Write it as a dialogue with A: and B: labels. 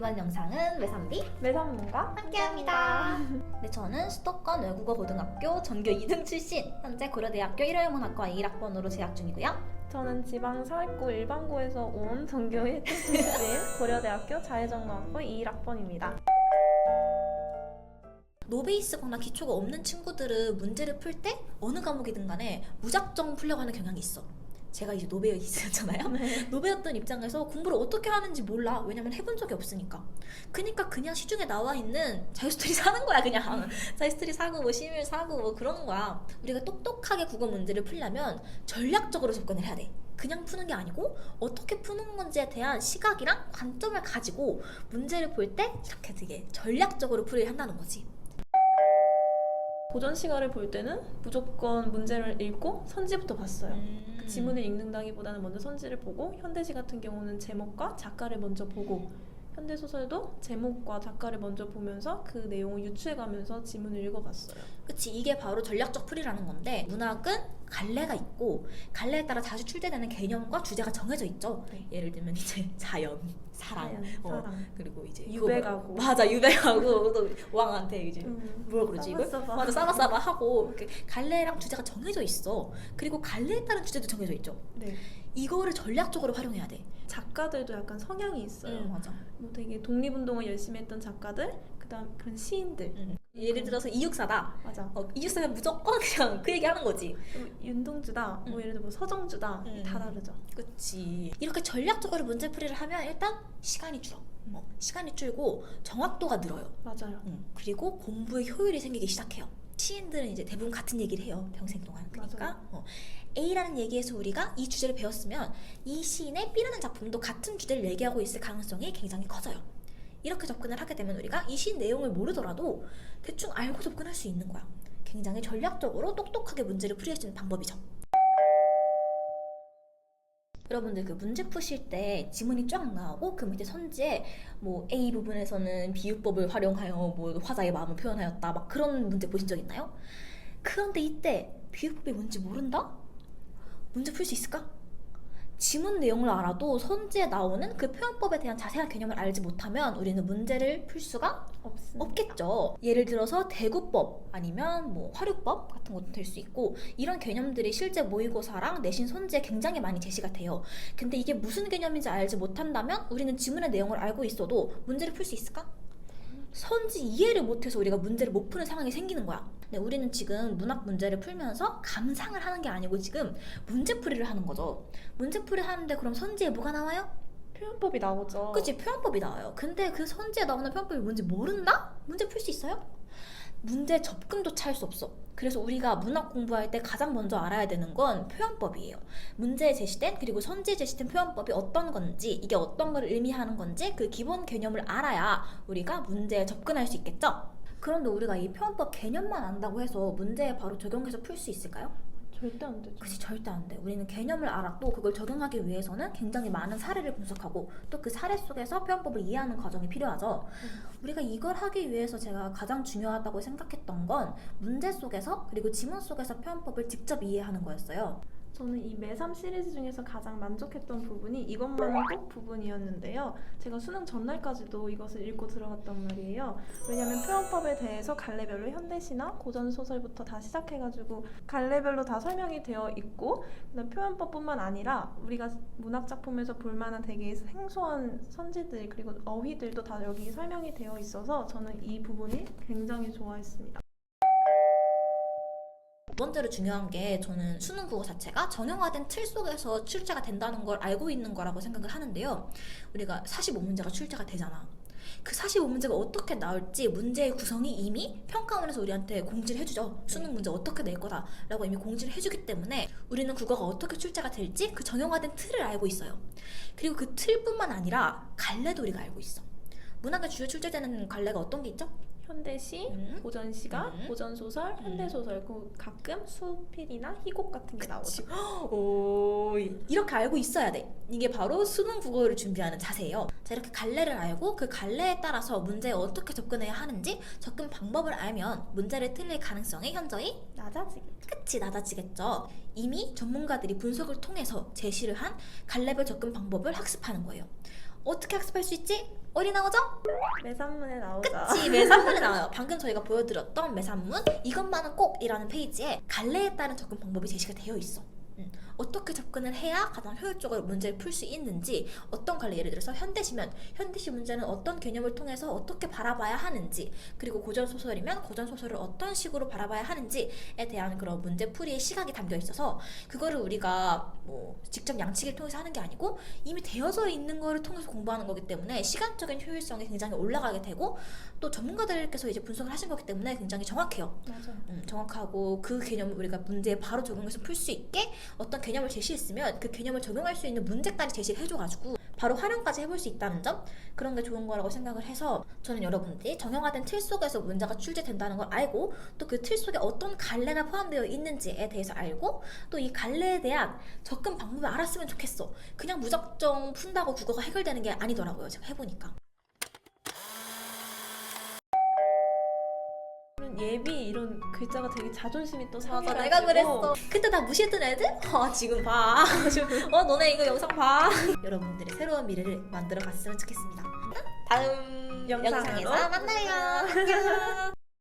A: 이번 영상은 외삼비
B: 매산문과
A: 함께합니다. 네, 저는 수도권 외국어 고등학교 전교 2등 출신, 현재 고려대학교 1회문학과 1학번으로 재학 중이고요.
B: 저는 지방 사회고 일반고에서 온 전교 1등 출신 고려대학교 자해전공학부 21학번입니다.
A: 노베이스거나 기초가 없는 친구들은 문제를 풀 때 어느 과목이든 간에 무작정 풀려고 하는 경향이 있어. 제가 이제 노베이스였잖아요. 노베였던 입장에서 공부를 어떻게 하는지 몰라. 왜냐면 해본 적이 없으니까. 그니까 그냥 시중에 나와 있는 자유스토리 사는 거야, 그냥. 자유스토리 사고, 뭐, 시밀 사고, 뭐, 그런 거야. 우리가 똑똑하게 국어 문제를 풀려면 전략적으로 접근을 해야 돼. 그냥 푸는 게 아니고 어떻게 푸는 건지에 대한 시각이랑 관점을 가지고 문제를 볼 때 이렇게 되게 전략적으로 풀이를 한다는 거지.
B: 고전 시간을 볼 때는 무조건 문제를 읽고 선지부터 봤어요.
A: 음.
B: 그 지문을 읽는다기보다는 먼저 선지를 보고 현대시 같은 경우는 제목과 작가를 먼저 보고 현대 소설도 제목과 작가를 먼저 보면서 그 내용을 유추해 가면서 지문을 읽어봤어요.
A: 그치 이게 바로 전략적 풀이라는 건데 문학은 갈래가 있고 갈래에 따라 자주 출제되는 개념과 주제가 정해져 있죠.
B: 네.
A: 예를 들면 이제 자연, 사랑,
B: 사연,
A: 어,
B: 사랑.
A: 그리고 이제
B: 유배가고.
A: 뭐- 맞아 유배가고 또 왕한테 이제
B: 음,
A: 뭐라 그러지 이걸? 맞아 싸바싸바 하고 이렇게 갈래랑 주제가 정해져 있어. 그리고 갈래에 따른 주제도 정해져 있죠.
B: 네.
A: 이거를 전략적으로 활용해야 돼.
B: 작가들도 약간 성향이 있어요.
A: 맞아.
B: 뭐 되게 독립운동을 열심히 했던 작가들, 그다음 그런 시인들.
A: 음. 예를 들어서 이육사다.
B: 맞아.
A: 어, 이육사면 무조건 그냥 그 얘기 하는 거지.
B: 또 윤동주다, 뭐
A: 음.
B: 예를 들어 뭐 서정주다,
A: 음.
B: 다 다르죠.
A: 그치. 이렇게 전략적으로 문제풀이를 하면 일단 시간이 줄어. 어, 시간이 줄고 정확도가 늘어요.
B: 맞아요.
A: 음, 그리고 공부의 효율이 생기기 시작해요. 시인들은 이제 대부분 같은 얘기를 해요. 평생 동안. 그러니까. 어, A라는 얘기에서 우리가 이 주제를 배웠으면 이 시인의 B라는 작품도 같은 주제를 얘기하고 있을 가능성이 굉장히 커져요. 이렇게 접근을 하게 되면 우리가 이 시인 내용을 모르더라도 대충 알고 접근할 수 있는 거야. 굉장히 전략적으로 똑똑하게 문제를 풀이할 수 있는 방법이죠. 여러분들 그 문제 푸실 때 지문이 쫙 나오고 그 밑에 선지에 뭐 A 부분에서는 비유법을 활용하여 뭐 화자의 마음을 표현하였다 막 그런 문제 보신 적 있나요? 그런데 이때 비유법이 뭔지 모른다? 문제 풀 수 있을까? 지문 내용을 알아도 선지에 나오는 그 표현법에 대한 자세한 개념을 알지 못하면 우리는 문제를 풀 수가
B: 없습니다.
A: 없겠죠. 예를 들어서 대구법 아니면 뭐 화류법 같은 것도 될 수 있고 이런 개념들이 실제 모의고사랑 내신 선지에 굉장히 많이 제시가 돼요. 근데 이게 무슨 개념인지 알지 못한다면 우리는 지문의 내용을 알고 있어도 문제를 풀 수 있을까? 선지 이해를 못해서 우리가 문제를 못 푸는 상황이 생기는 거야. 근데 우리는 지금 문학 문제를 풀면서 감상을 하는 게 아니고 지금 문제풀이를 하는 거죠. 문제풀이 하는데 그럼 선지에 뭐가 나와요?
B: 표현법이 나오죠.
A: 그치 표현법이 나와요. 근데 그 선지에 나오는 표현법이 뭔지 모른다? 문제 풀 수 있어요? 문제 접근조차 할 수 없어. 그래서 우리가 문학 공부할 때 가장 먼저 알아야 되는 건 표현법이에요. 문제에 제시된 그리고 선지에 제시된 표현법이 어떤 건지 이게 어떤 걸 의미하는 건지 그 기본 개념을 알아야 우리가 문제에 접근할 수 있겠죠? 그런데 우리가 이 표현법 개념만 안다고 해서 문제에 바로 적용해서 풀 수 있을까요?
B: 절대 안 되죠.
A: 그치 절대 안 돼. 우리는 개념을 알았고 그걸 적용하기 위해서는 굉장히 많은 사례를 분석하고 또 그 사례 속에서 표현법을 이해하는 과정이 필요하죠. 우리가 이걸 하기 위해서 제가 가장 중요하다고 생각했던 건 문제 속에서 그리고 지문 속에서 표현법을 직접 이해하는 거였어요.
B: 저는 이 매삼 시리즈 중에서 가장 만족했던 부분이 이것만은 꼭 부분이었는데요. 제가 수능 전날까지도 이것을 읽고 들어갔단 말이에요. 왜냐하면 표현법에 대해서 갈래별로 현대시나 고전 소설부터 다 시작해가지고 갈래별로 다 설명이 되어 있고 그다음 표현법뿐만 아니라 우리가 문학 작품에서 볼 만한 되게 생소한 선지들 그리고 어휘들도 다 여기 설명이 되어 있어서 저는 이 부분이 굉장히 좋아했습니다.
A: 두 번째로 중요한 게 저는 수능 국어 자체가 정형화된 틀 속에서 출제가 된다는 걸 알고 있는 거라고 생각을 하는데요. 우리가 45문제가 출제가 되잖아. 그 45문제가 어떻게 나올지 문제의 구성이 이미 평가원에서 우리한테 공지를 해주죠. 수능 문제 어떻게 낼 거다라고 이미 공지를 해주기 때문에 우리는 국어가 어떻게 출제가 될지 그 정형화된 틀을 알고 있어요. 그리고 그 틀뿐만 아니라 갈래도 우리가 알고 있어. 문학에 주요 출제되는 갈래가 어떤 게 있죠?
B: 현대시,
A: 음.
B: 고전 시가,
A: 음.
B: 고전 소설, 현대 소설, 그 가끔 수필이나 희곡 같은 게 나오죠.
A: 오, 이렇게 알고 있어야 돼. 이게 바로 수능 국어를 준비하는 자세예요. 자, 이렇게 갈래를 알고 그 갈래에 따라서 문제에 어떻게 접근해야 하는지 접근 방법을 알면 문제를 틀릴 가능성이 현저히
B: 낮아지겠죠.
A: 끝이 낮아지겠죠. 이미 전문가들이 분석을 통해서 제시를 한 갈래별 접근 방법을 학습하는 거예요. 어떻게 학습할 수 있지? 어디 나오죠?
B: 매산문에 나오죠.
A: 그치 매산문에 나와요 방금 저희가 보여드렸던 매산문 이것만은 꼭이라는 페이지에 갈래에 따른 접근 방법이 제시가 되어 있어 음, 어떻게 접근을 해야 가장 효율적으로 문제를 풀 수 있는지 어떤 갈래 예를 들어서 현대시면 현대시 문제는 어떤 개념을 통해서 어떻게 바라봐야 하는지 그리고 고전 소설이면 고전 소설을 어떤 식으로 바라봐야 하는지에 대한 그런 문제 풀이의 시각이 담겨 있어서 그거를 우리가 뭐 직접 양치기를 통해서 하는 게 아니고 이미 되어져 있는 거를 통해서 공부하는 거기 때문에 시간적인 효율성이 굉장히 올라가게 되고 또 전문가들께서 이제 분석을 하신 거기 때문에 굉장히 정확해요.
B: 맞아요.
A: 음, 정확하고 그 개념을 우리가 문제에 바로 적용해서 풀 수 있게 어떤 개념을 제시했으면 그 개념을 적용할 수 있는 문제까지 제시를 해줘가지고 바로 활용까지 해볼 수 있다는 점? 그런 게 좋은 거라고 생각을 해서 저는 여러분들이 정형화된 틀 속에서 문제가 출제된다는 걸 알고 또 그 틀 속에 어떤 갈래가 포함되어 있는지에 대해서 알고 또 이 갈래에 대한 접근 방법을 알았으면 좋겠어. 그냥 무작정 푼다고 국어가 해결되는 게 아니더라고요 제가 해보니까
B: 예비 이런 글자가 되게 자존심이 또
A: 맞아
B: 상해가지고
A: 내가 그랬어. 그때 나 무시했던 애들? 어 지금 봐. 지금, 어 너네 이거 영상 봐. 여러분들의 새로운 미래를 만들어 갔으면 좋겠습니다. 다음
B: 영상으로
A: 영상에서 만나요. 안녕